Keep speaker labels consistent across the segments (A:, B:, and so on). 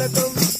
A: Let's go.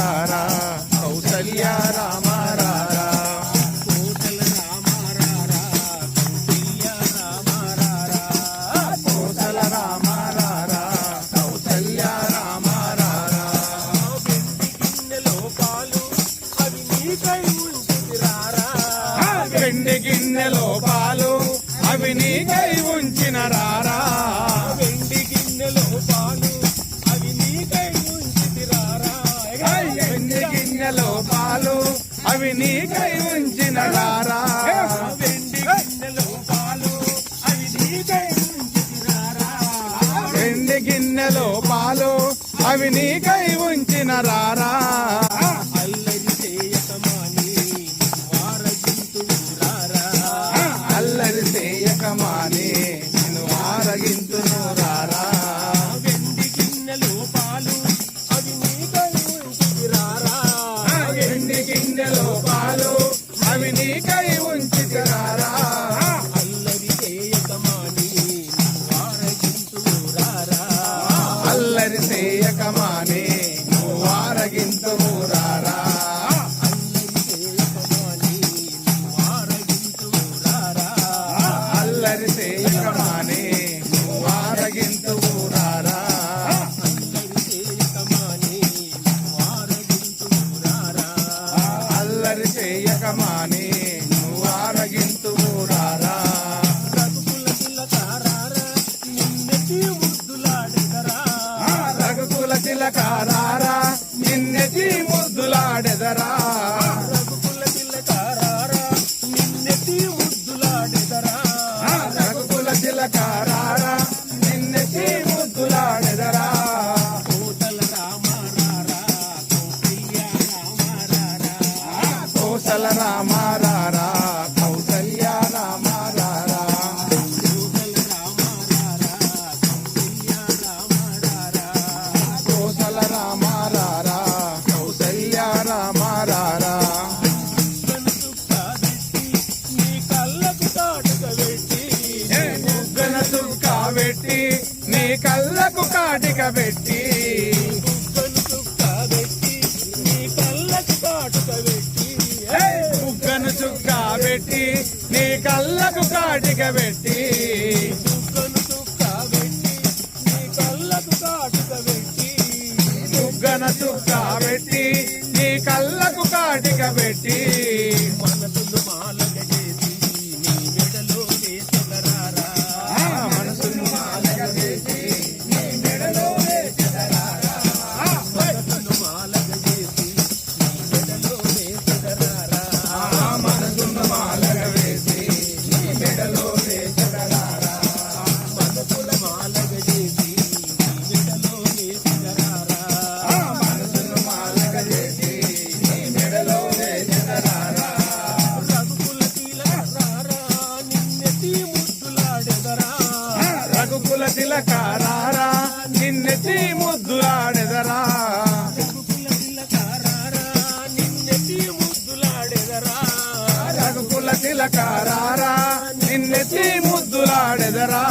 A: అవి నీకై ఉంచిన రారా.
B: వెండి గిన్నెలో పాలు అవి నీకై ఉంచితిరారా
A: వెండి గిన్నెలో పాలు అవి నీకై ఉంచిన రారా.
B: వెండి గిన్నెలో పాలు అవి నీకై ఉంచితిరారా
A: వెండి గిన్నెలో పాలు అవి నీకై ఉంచిన రారా.
B: చేయకమాని
A: నువ్వు ఆరగింతువు రారా. రఘుకుల తిలకారారా నిన్నెతి ముద్దులాడెదరా. రఘుకుల తిలకారారా
B: రఘుకుల తిలకారారా నిన్నెత్తి ముద్దులాడెదరా
A: రఘుకుల తిలకారారా నిన్నెత్తి ముద్దులాడెదరా